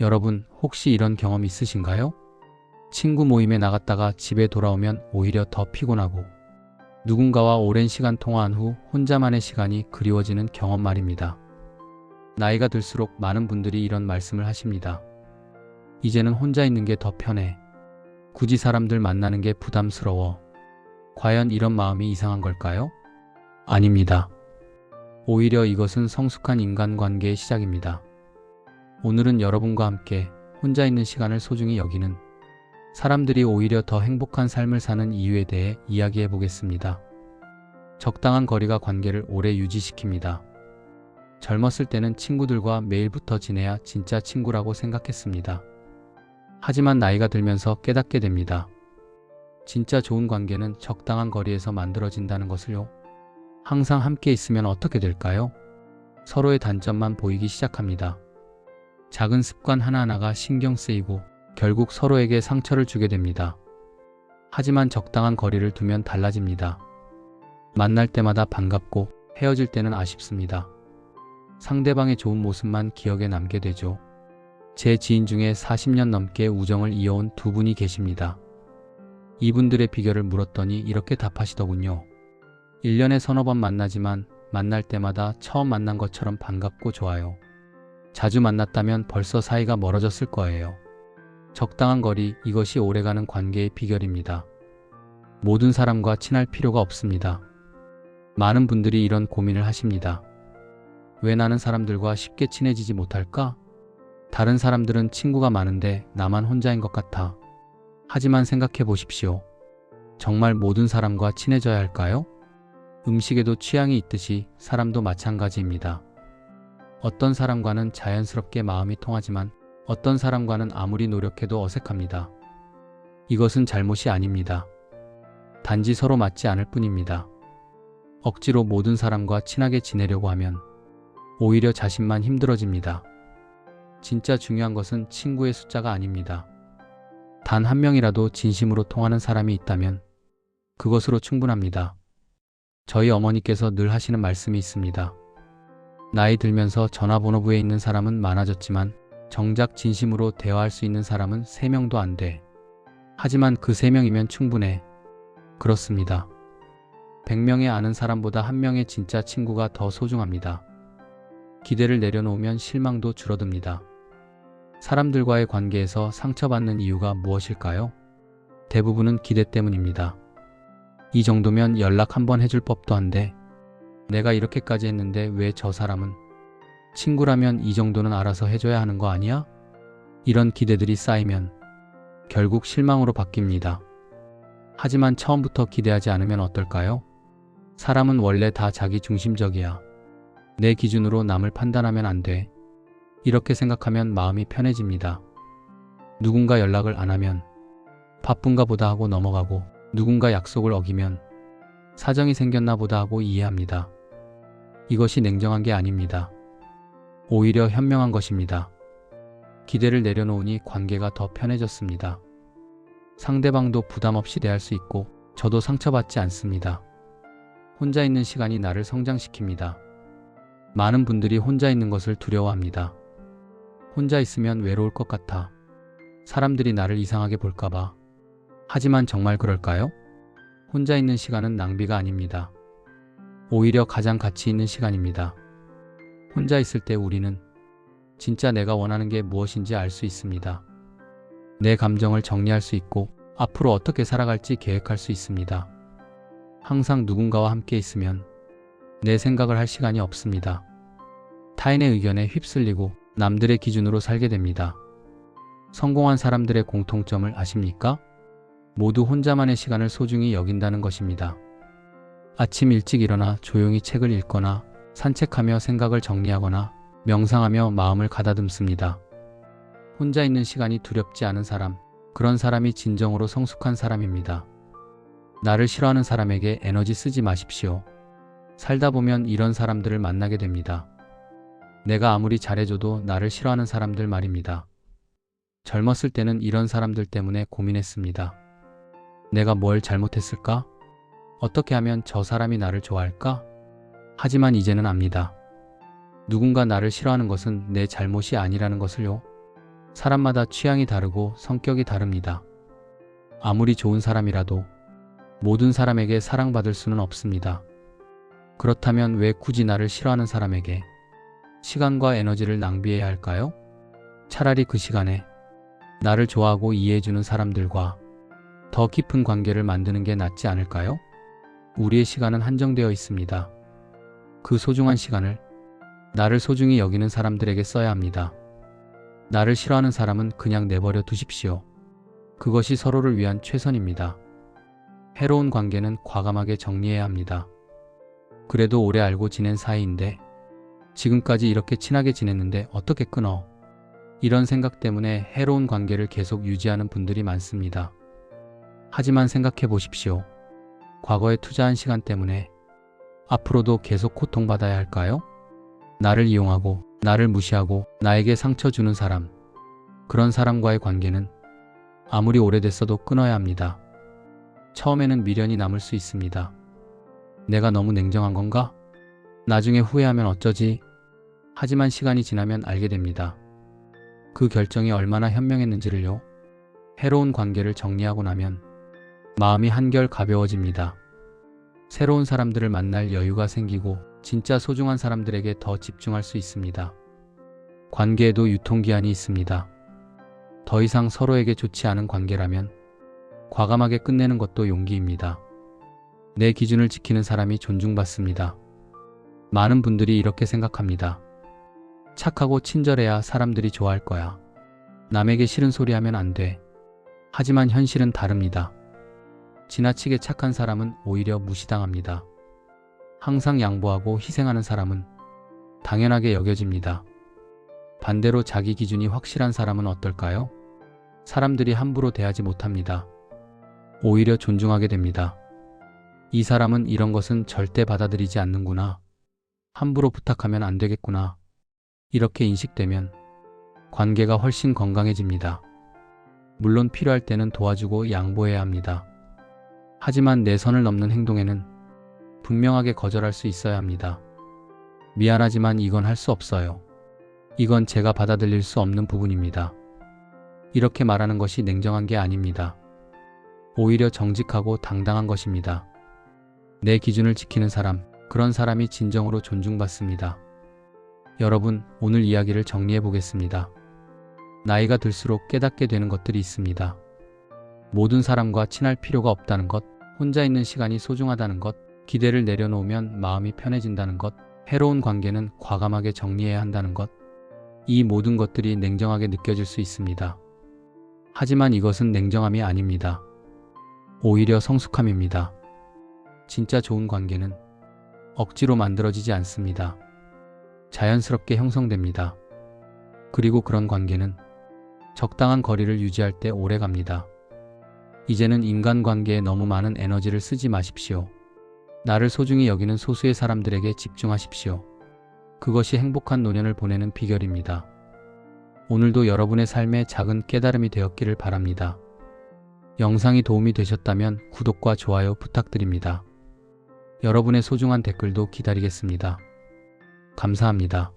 여러분, 혹시 이런 경험 있으신가요? 친구 모임에 나갔다가 집에 돌아오면 오히려 더 피곤하고 누군가와 오랜 시간 통화한 후 혼자만의 시간이 그리워지는 경험 말입니다. 나이가 들수록 많은 분들이 이런 말씀을 하십니다. 이제는 혼자 있는 게 더 편해. 굳이 사람들 만나는 게 부담스러워. 과연 이런 마음이 이상한 걸까요? 아닙니다. 오히려 이것은 성숙한 인간관계의 시작입니다. 오늘은 여러분과 함께 혼자 있는 시간을 소중히 여기는 사람들이 오히려 더 행복한 삶을 사는 이유에 대해 이야기해 보겠습니다. 적당한 거리가 관계를 오래 유지시킵니다. 젊었을 때는 친구들과 매일부터 지내야 진짜 친구라고 생각했습니다. 하지만 나이가 들면서 깨닫게 됩니다. 진짜 좋은 관계는 적당한 거리에서 만들어진다는 것을요. 항상 함께 있으면 어떻게 될까요? 서로의 단점만 보이기 시작합니다. 작은 습관 하나하나가 신경 쓰이고 결국 서로에게 상처를 주게 됩니다. 하지만 적당한 거리를 두면 달라집니다. 만날 때마다 반갑고 헤어질 때는 아쉽습니다. 상대방의 좋은 모습만 기억에 남게 되죠. 제 지인 중에 40년 넘게 우정을 이어온 두 분이 계십니다. 이분들의 비결을 물었더니 이렇게 답하시더군요. 1년에 서너 번 만나지만 만날 때마다 처음 만난 것처럼 반갑고 좋아요. 자주 만났다면 벌써 사이가 멀어졌을 거예요. 적당한 거리, 이것이 오래가는 관계의 비결입니다. 모든 사람과 친할 필요가 없습니다. 많은 분들이 이런 고민을 하십니다. 왜 나는 사람들과 쉽게 친해지지 못할까? 다른 사람들은 친구가 많은데 나만 혼자인 것 같아. 하지만 생각해 보십시오. 정말 모든 사람과 친해져야 할까요? 음식에도 취향이 있듯이 사람도 마찬가지입니다. 어떤 사람과는 자연스럽게 마음이 통하지만 어떤 사람과는 아무리 노력해도 어색합니다. 이것은 잘못이 아닙니다. 단지 서로 맞지 않을 뿐입니다. 억지로 모든 사람과 친하게 지내려고 하면 오히려 자신만 힘들어집니다. 진짜 중요한 것은 친구의 숫자가 아닙니다. 단 한 명이라도 진심으로 통하는 사람이 있다면 그것으로 충분합니다. 저희 어머니께서 늘 하시는 말씀이 있습니다. 나이 들면서 전화번호부에 있는 사람은 많아졌지만 정작 진심으로 대화할 수 있는 사람은 3명도 안 돼. 하지만 그 3명이면 충분해. 그렇습니다. 100명의 아는 사람보다 한 명의 진짜 친구가 더 소중합니다. 기대를 내려놓으면 실망도 줄어듭니다. 사람들과의 관계에서 상처받는 이유가 무엇일까요? 대부분은 기대 때문입니다. 이 정도면 연락 한번 해줄 법도 한데, 내가 이렇게까지 했는데 왜 저 사람은 친구라면 이 정도는 알아서 해줘야 하는 거 아니야? 이런 기대들이 쌓이면 결국 실망으로 바뀝니다. 하지만 처음부터 기대하지 않으면 어떨까요? 사람은 원래 다 자기 중심적이야. 내 기준으로 남을 판단하면 안 돼. 이렇게 생각하면 마음이 편해집니다. 누군가 연락을 안 하면 바쁜가 보다 하고 넘어가고 누군가 약속을 어기면 사정이 생겼나 보다 하고 이해합니다. 이것이 냉정한 게 아닙니다. 오히려 현명한 것입니다. 기대를 내려놓으니 관계가 더 편해졌습니다. 상대방도 부담 없이 대할 수 있고 저도 상처받지 않습니다. 혼자 있는 시간이 나를 성장시킵니다. 많은 분들이 혼자 있는 것을 두려워합니다. 혼자 있으면 외로울 것 같아. 사람들이 나를 이상하게 볼까봐. 하지만 정말 그럴까요? 혼자 있는 시간은 낭비가 아닙니다. 오히려 가장 가치 있는 시간입니다. 혼자 있을 때 우리는 진짜 내가 원하는 게 무엇인지 알 수 있습니다. 내 감정을 정리할 수 있고 앞으로 어떻게 살아갈지 계획할 수 있습니다. 항상 누군가와 함께 있으면 내 생각을 할 시간이 없습니다. 타인의 의견에 휩쓸리고 남들의 기준으로 살게 됩니다. 성공한 사람들의 공통점을 아십니까? 모두 혼자만의 시간을 소중히 여긴다는 것입니다. 아침 일찍 일어나 조용히 책을 읽거나 산책하며 생각을 정리하거나 명상하며 마음을 가다듬습니다. 혼자 있는 시간이 두렵지 않은 사람, 그런 사람이 진정으로 성숙한 사람입니다. 나를 싫어하는 사람에게 에너지 쓰지 마십시오. 살다 보면 이런 사람들을 만나게 됩니다. 내가 아무리 잘해줘도 나를 싫어하는 사람들 말입니다. 젊었을 때는 이런 사람들 때문에 고민했습니다. 내가 뭘 잘못했을까? 어떻게 하면 저 사람이 나를 좋아할까? 하지만 이제는 압니다. 누군가 나를 싫어하는 것은 내 잘못이 아니라는 것을요. 사람마다 취향이 다르고 성격이 다릅니다. 아무리 좋은 사람이라도 모든 사람에게 사랑받을 수는 없습니다. 그렇다면 왜 굳이 나를 싫어하는 사람에게 시간과 에너지를 낭비해야 할까요? 차라리 그 시간에 나를 좋아하고 이해해주는 사람들과 더 깊은 관계를 만드는 게 낫지 않을까요? 우리의 시간은 한정되어 있습니다. 그 소중한 시간을 나를 소중히 여기는 사람들에게 써야 합니다. 나를 싫어하는 사람은 그냥 내버려 두십시오. 그것이 서로를 위한 최선입니다. 해로운 관계는 과감하게 정리해야 합니다. 그래도 오래 알고 지낸 사이인데 지금까지 이렇게 친하게 지냈는데 어떻게 끊어? 이런 생각 때문에 해로운 관계를 계속 유지하는 분들이 많습니다. 하지만 생각해 보십시오. 과거에 투자한 시간 때문에 앞으로도 계속 고통받아야 할까요? 나를 이용하고, 나를 무시하고, 나에게 상처 주는 사람. 그런 사람과의 관계는 아무리 오래됐어도 끊어야 합니다. 처음에는 미련이 남을 수 있습니다. 내가 너무 냉정한 건가? 나중에 후회하면 어쩌지? 하지만 시간이 지나면 알게 됩니다. 그 결정이 얼마나 현명했는지를요. 해로운 관계를 정리하고 나면 마음이 한결 가벼워집니다. 새로운 사람들을 만날 여유가 생기고 진짜 소중한 사람들에게 더 집중할 수 있습니다. 관계에도 유통기한이 있습니다. 더 이상 서로에게 좋지 않은 관계라면 과감하게 끝내는 것도 용기입니다. 내 기준을 지키는 사람이 존중받습니다. 많은 분들이 이렇게 생각합니다. 착하고 친절해야 사람들이 좋아할 거야. 남에게 싫은 소리 하면 안 돼. 하지만 현실은 다릅니다. 지나치게 착한 사람은 오히려 무시당합니다. 항상 양보하고 희생하는 사람은 당연하게 여겨집니다. 반대로 자기 기준이 확실한 사람은 어떨까요? 사람들이 함부로 대하지 못합니다. 오히려 존중하게 됩니다. 이 사람은 이런 것은 절대 받아들이지 않는구나. 함부로 부탁하면 안 되겠구나. 이렇게 인식되면 관계가 훨씬 건강해집니다. 물론 필요할 때는 도와주고 양보해야 합니다. 하지만 내 선을 넘는 행동에는 분명하게 거절할 수 있어야 합니다. 미안하지만 이건 할 수 없어요. 이건 제가 받아들일 수 없는 부분입니다. 이렇게 말하는 것이 냉정한 게 아닙니다. 오히려 정직하고 당당한 것입니다. 내 기준을 지키는 사람, 그런 사람이 진정으로 존중받습니다. 여러분, 오늘 이야기를 정리해 보겠습니다. 나이가 들수록 깨닫게 되는 것들이 있습니다. 모든 사람과 친할 필요가 없다는 것, 혼자 있는 시간이 소중하다는 것, 기대를 내려놓으면 마음이 편해진다는 것, 해로운 관계는 과감하게 정리해야 한다는 것, 이 모든 것들이 냉정하게 느껴질 수 있습니다. 하지만 이것은 냉정함이 아닙니다. 오히려 성숙함입니다. 진짜 좋은 관계는 억지로 만들어지지 않습니다. 자연스럽게 형성됩니다. 그리고 그런 관계는 적당한 거리를 유지할 때 오래 갑니다. 이제는 인간관계에 너무 많은 에너지를 쓰지 마십시오. 나를 소중히 여기는 소수의 사람들에게 집중하십시오. 그것이 행복한 노년을 보내는 비결입니다. 오늘도 여러분의 삶에 작은 깨달음이 되었기를 바랍니다. 영상이 도움이 되셨다면 구독과 좋아요 부탁드립니다. 여러분의 소중한 댓글도 기다리겠습니다. 감사합니다.